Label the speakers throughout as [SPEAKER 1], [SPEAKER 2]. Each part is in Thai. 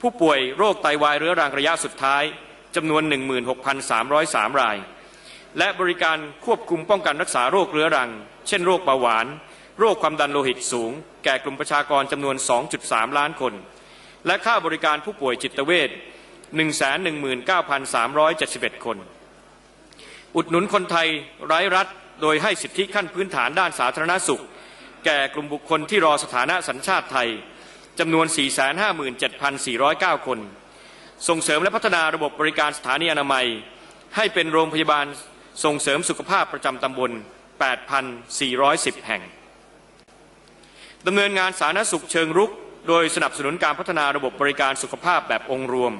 [SPEAKER 1] ผู้ป่วยโรคไตวายเรื้อรังระยะสุดท้ายจำนวน 16,303 ราย และบริการควบคุมป้องกันรักษาโรคเรื้อรัง เช่นโรคเบาหวาน โรคความดันโลหิตสูง แก่กลุ่มประชากรจำนวน 2.3 ล้านคน และค่าบริการผู้ป่วยจิตเวช119,371 คน อุดหนุนคนไทยไร้รัฐโดยให้สิทธิขั้นพื้นฐานด้านสาธารณสุข แก่กลุ่มบุคคลที่รอสถานะสัญชาติไทย จำนวน 457,409 คน ส่งเสริมและพัฒนาระบบบริการสถานีอนามัย ให้เป็นโรงพยาบาลส่งเสริมสุขภาพประจำตำบล 8,410 แห่งดำเนินงานสาธารณสุขเชิงรุก โดยสนับสนุนการพัฒนาระบบบริการสุขภาพแบบองค์รวม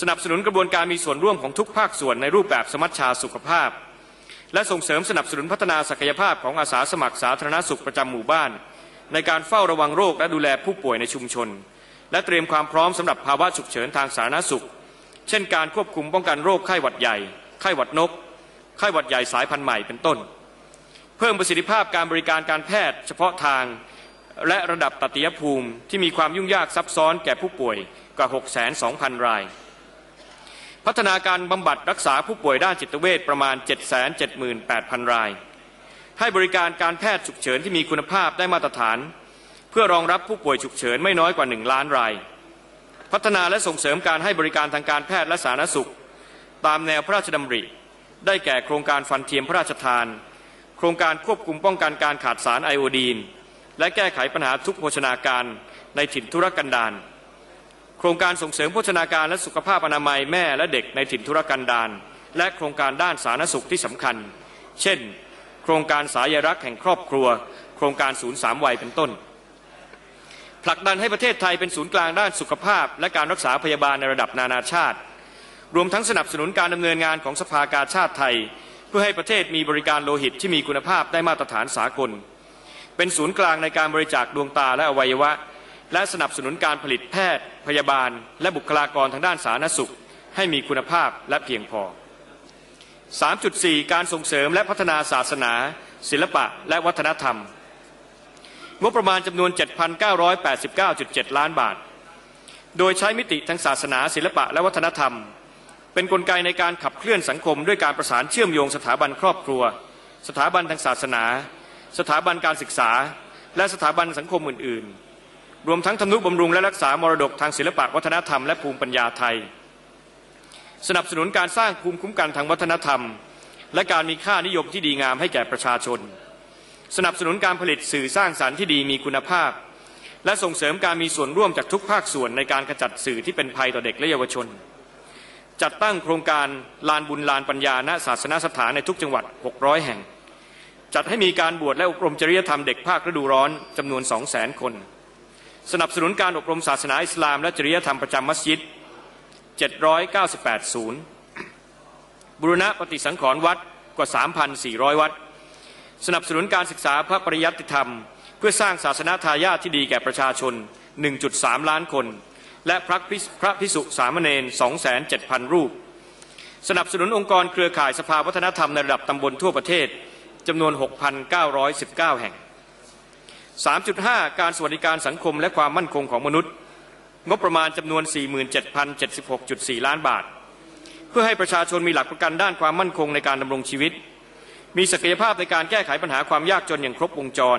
[SPEAKER 1] สนับสนุนกระบวนการมีส่วนร่วมของทุกภาคส่วนในรูปแบบสมัชชาสุขภาพ และส่งเสริมสนับสนุนพัฒนาศักยภาพของอาสาสมัครสาธารณสุขประจำหมู่บ้าน ในการเฝ้าระวังโรคและดูแลผู้ป่วยในชุมชน และเตรียมความพร้อมสำหรับภาวะฉุกเฉินทางสาธารณสุข เช่นการควบคุมป้องกันโรคไข้หวัดใหญ่ ไข้หวัดนก ไข้หวัดใหญ่สายพันธุ์ใหม่เป็นต้น เพิ่มประสิทธิภาพการบริการการแพทย์ เฉพาะทางและระดับตัติยภูมิที่มีความยุ่งยากซับซ้อนแก่ผู้ป่วยกว่า 6 2 0 0 0ราย พัฒนาการบำบัดรักษาผู้ป่วยด้านจิตเวชประมาณ 778,000 ราย ให้บริการการแพทย์ฉุกเฉินที่มีคุณภาพได้มาตรฐาน เพื่อรองรับผู้ป่วยฉุกเฉินไม่น้อยกว่า 1 ล้านราย พัฒนาและส่งเสริมการให้บริการทางการแพทย์และสาธารณสุข ตามแนวพระราชดำริ ได้แก่โครงการฟันเทียมพระราชทาน โครงการควบคุมป้องกันการขาดสารไอโอดีน และแก้ไขปัญหาทุกโภชนาการในถิ่นธุรกันดารโครงการส่งเสริมโภชนาการและสุขภาพอนามัยแม่และเด็กในถิ่นธุรกันดารและโครงการด้านสาธารณสุขที่สำคัญ เช่น โครงการสายรักแห่งครอบครัว โครงการศูนย์สามวัยเป็นต้น ผลักดันให้ประเทศไทยเป็นศูนย์กลางด้านสุขภาพ และการรักษาพยาบาลในระดับนานาชาติ รวมทั้งสนับสนุนการดำเนินงานของสภากาชาติไทย เพื่อให้ประเทศมีบริการโลหิตที่มีคุณภาพได้มาตรฐานสากล เป็นศูนย์กลางในการบริจาคดวงตาและอวัยวะ และสนับสนุนการผลิตแพทย์ พยาบาล และบุคลากรทางด้านสาธารณสุข ให้มีคุณภาพและเพียงพอ 3.4 การส่งเสริมและพัฒนาศาสนา ศิลปะและวัฒนธรรม งบประมาณจำนวน 7,989.7 ล้านบาท โดยใช้มิติทางศาสนา ศิลปะและวัฒนธรรม เป็นนกลไกในการขับเคลื่อนสังคม ด้วยการประสานเชื่อมโยงสถาบันครอบครัว สถาบันทางศาสนา สถาบันการศึกษา และสถาบันสังคมอื่น ๆ รวมทั้งทำนุบำรุงและรักษามรดกทางศิลปะวัฒนธรรมและภูมิปัญญาไทย สนับสนุนการสร้างภูมิคุ้มกันทางวัฒนธรรม และการมีค่านิยมที่ดีงามให้แก่ประชาชน สนับสนุนการผลิตสื่อสร้างสารรค์ที่ดีมีคุณภาพ และส่งเสริมการมีส่วนร่วมจากทุกภาคส่วนในการขจัดสื่อที่เป็นภัยต่อเด็กและเยาวชน จัดตั้งโครงการลานบุญลานปัญญาณศาสนสถานในทุกจังหวัด 600 แห่ง จัดให้มีการบวชและอบรมจริยธรรมเด็กภาคฤดูร้อนจำนวน 200,000 คน สนับสนุนการอบรมศาสนาอิสลามและจริยธรรมประจำมัสยิด 798ศูนย์บุรณะปฏิสังขรณ์วัดกว่า 3,400 วัด สนับสนุนการศึกษาพระปริยัติธรรม เพื่อสร้างศาสนาทายาทที่ดีแก่ประชาชน 1.3 ล้านคน และพระพิพระพิสุสามเณร2,700 รูป สนับสนุนองค์กรเครือข่ายสภาวัฒนธรรมในระดับตำบลทั่วประเทศจำนวน 6,919 แห่ง 3.5 การสวัสดิการสังคมและความมั่นคงของมนุษย์ งบประมาณจำนวน 47,076.4 ล้านบาท เพื่อให้ประชาชนมีหลักประกันด้านความมั่นคงในการดำรงชีวิต มีศักยภาพในการแก้ไขปัญหาความยากจนอย่างครบวงจร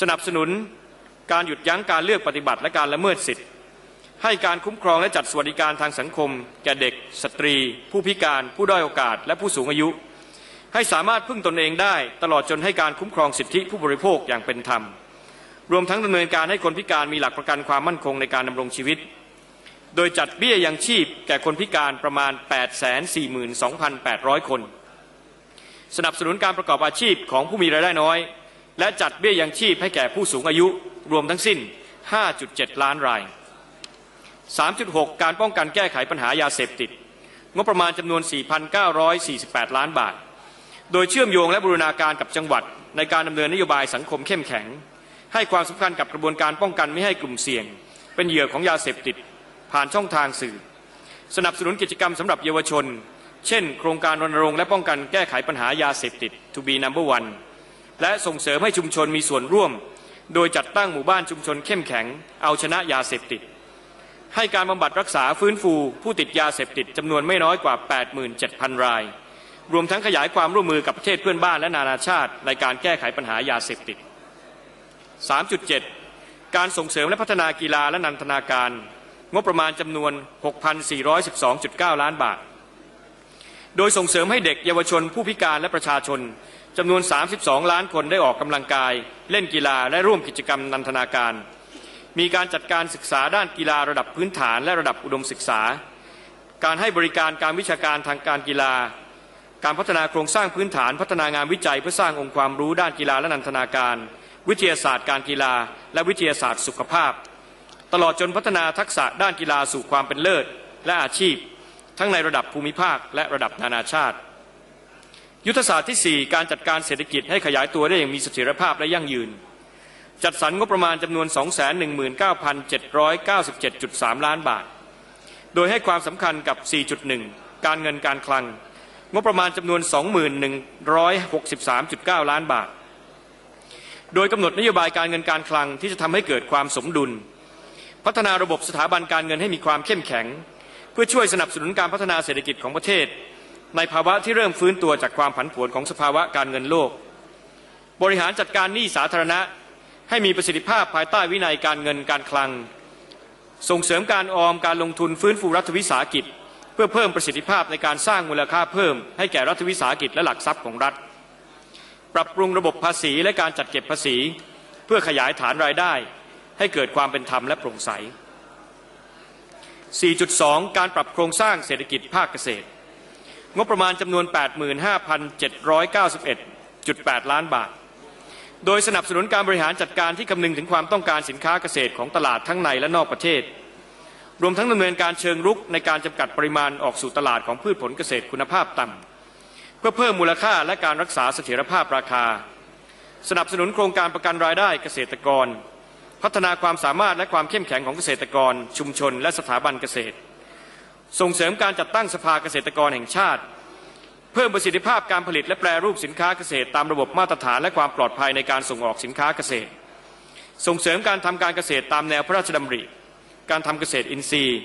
[SPEAKER 1] สนับสนุนการหยุดยั้งการเลือกปฏิบัติและการละเมิดสิทธิให้การคุ้มครองและจัดสวัสดิการทางสังคม แก่เด็ก สตรี ผู้พิการ ผู้ด้อยโอกาส และผู้สูงอายุ ให้สามารถพึ่งตนเองได้ ตลอดจนให้การคุ้มครองสิทธิผู้บริโภคอย่างเป็นธรรม รวมทั้งดำเนินการให้คนพิการมีหลักประกันความมั่นคงในการดำรงชีวิต โดยจัดเบี้ยยังชีพแก่คนพิการประมาณ 842,800 คน สนับสนุนการประกอบอาชีพของผู้มีรายได้น้อย และจัดเบี้ยยังชีพให้แก่ผู้สูงอายุรวมทั้งสิ้น 5.7 ล้านราย 3.6 การป้องกันแก้ไขปัญหายาเสพติด งบประมาณจำนวน 4,948 ล้านบาท โดยเชื่อมโยงและบูรณาการกับจังหวัดในการดำเนินนโยบายสังคมเข้มแข็ง ให้ความสำคัญกับกระบวนการป้องกันไม่ให้กลุ่มเสี่ยง เป็นเหยื่อของยาเสพติด ผ่านช่องทางสื่อ สนับสนุนกิจกรรมสำหรับเยาวชน เช่น โครงการรณรงค์และป้องกันแก้ไขปัญหายาเสพติด to be number one และส่งเสริมให้ชุมชนมีส่วนร่วม โดยจัดตั้งหมู่บ้านชุมชนเข้มแข็ง เอาชนะยาเสพติด ให้การบำบัดรักษาฟื้นฟูผู้ติดยาเสพติดจำนวนไม่น้อยกว่า 87,000 ราย รวมทั้งขยายความร่วมมือกับประเทศเพื่อนบ้านและนานาชาติในการแก้ไขปัญหายาเสพติด 3.7 การส่งเสริมและพัฒนากีฬาและนันทนาการ งบประมาณจำนวน 6,412.9 ล้านบาท โดยส่งเสริมให้เด็กเยาวชนผู้พิการและประชาชนจำนวน 32 ล้านคนได้ออกกำลังกาย เล่นกีฬาและร่วมกิจกรรมนันทนาการ มีการจัดการศึกษาด้านกีฬาระดับพื้นฐานและระดับอุดมศึกษา การให้บริการการวิชาการทางการกีฬา การพัฒนาโครงสร้างพื้นฐาน พัฒนางานวิจัยเพื่อสร้างองค์ความรู้ด้านกีฬาและนันทนาการ วิทยาศาสตร์การกีฬา และวิทยาศาสตร์สุขภาพ ตลอดจนพัฒนาทักษะด้านกีฬาสู่ความเป็นเลิศและอาชีพ ทั้งในระดับภูมิภาคและระดับนานาชาติ ยุทธศาสตร์ที่ 4 การจัดการเศรษฐกิจให้ขยายตัวได้อย่างมีเสถียรภาพและยั่งยืน จัดสรรงบประมาณจำนวน 219,797.3 ล้านบาท โดยให้ความสำคัญกับ 4.1 การเงินการคลัง งบประมาณจำนวน 2163.9 ล้านบาท โดยกำหนดนโยบายการเงินการคลังที่จะทำให้เกิดความสมดุล พัฒนาระบบสถาบันการเงินให้มีความเข้มแข็ง เพื่อช่วยสนับสนุนการพัฒนาเศรษฐกิจของประเทศ ในภาวะที่เริ่มฟื้นตัวจากความผันผวนของสภาวะการเงินโลก บริหารจัดการหนี้สาธารณะ ให้มีประสิทธิภาพภายใต้วินัยการเงินการคลัง ส่งเสริมการออมการลงทุนฟื้นฟูรัฐวิสาหกิจ เพื่อเพิ่มประสิทธิภาพในการสร้างมูลค่าเพิ่ม ให้แก่รัฐวิสาหกิจและหลักทรัพย์ของรัฐ ปรับปรุงระบบภาษีและการจัดเก็บภาษี เพื่อขยายฐานรายได้ ให้เกิดความเป็นธรรมและโปร่งใส 4.2 การปรับโครงสร้างเศรษฐกิจภาคเกษตร งบประมาณจำนวน 85,791.8 ล้านบาท โดยสนับสนุนการบริหารจัดการที่คำนึงถึงความต้องการสินค้าเกษตรของตลาดทั้งในและนอกประเทศ รวมทั้งดำเนินการเชิงรุกในการจำกัดปริมาณออกสู่ตลาดของพืชผลเกษตรคุณภาพต่ำ พื่อเพิ่มมูลค่าและการรักษาเสถียรภาพราคา สนับสนุนโครงการประกันรายได้เกษตรกร พัฒนาความสามารถและความเข้มแข็งของเกษตรกร ชุมชน และสถาบันเกษตร ส่งเสริมการจัดตั้งสภาเกษตรกรแห่งชาติ เพิ่มประสิทธิภาพการผลิตและแปรรูปสินค้าเกษตร ตามระบบมาตรฐานและความปลอดภัยในการส่งออกสินค้าเกษตร ส่งเสริมการทำการเกษตรตามแนวพระราชดำริ การทำเกษตรอินทรีย์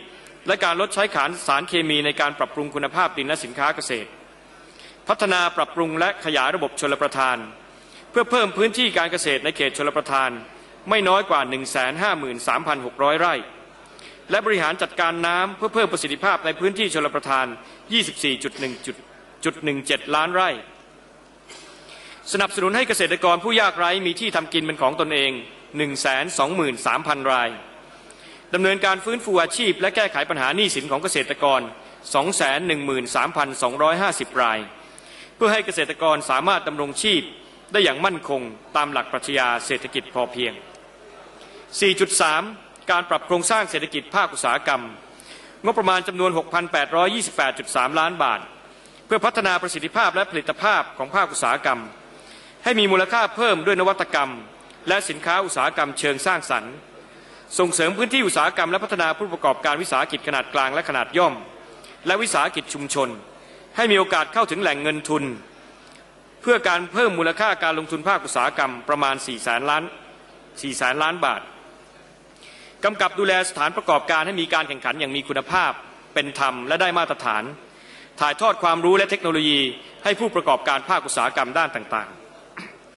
[SPEAKER 1] และการลดใช้ขานสารเคมีในการปรับปรุงคุณภาพดินและสินค้าเกษตร พัฒนาปรับปรุงและขยายระบบชลประทาน เพื่อเพิ่มพื้นที่การเกษตรในเขตชลประทาน ไม่น้อยกว่า 153,600 ไร่ และบริหารจัดการน้ำเพื่อเพิ่มประสิทธิภาพในพื้นที่ชลประทาน 24.1.17 ล้านไร่ สนับสนุนให้เกษตรกรผู้ยากไร้มีที่ทำกินเป็นของตนเอง 123,000 รายดำเนินการฟื้นฟูอาชีพ และแก้ไขปัญหาหนี้สินของเกษตรกร 213,250 ราย เพื่อให้เกษตรกรสามารถดำรงชีพได้อย่างมั่นคงตามหลักปรัชญาเศรษฐกิจพอเพียง 4.3 การปรับโครงสร้างเศรษฐกิจภาคอุตสาหกรรม งบประมาณจำนวน 6,828.3 ล้านบาท เพื่อพัฒนาประสิทธิภาพและผลิตภาพของภาคอุตสาหกรรม ให้มีมูลค่าเพิ่มด้วยนวัตกรรม และสินค้าอุตสาหกรรมเชิงสร้างสรรค์ ส่งเสริมพื้นที่อุตสาหกรรมและพัฒนาผู้ประกอบการวิสาหกิจขนาดกลางและขนาดย่อม และวิสาหกิจชุมชน ให้มีโอกาสเข้าถึงแหล่งเงินทุน เพื่อการเพิ่มมูลค่าการลงทุนภาคอุตสาหกรรมประมาณ4แสนล้าน4แสนล้านบาทกำกับดูแลสถานประกอบการให้มีการแข่งขันอย่างมีคุณภาพเป็นธรรมและได้มาตรฐาน ถ่ายทอดความรู้และเทคโนโลยีให้ผู้ประกอบการภาคอุตสาหกรรมด้านต่าง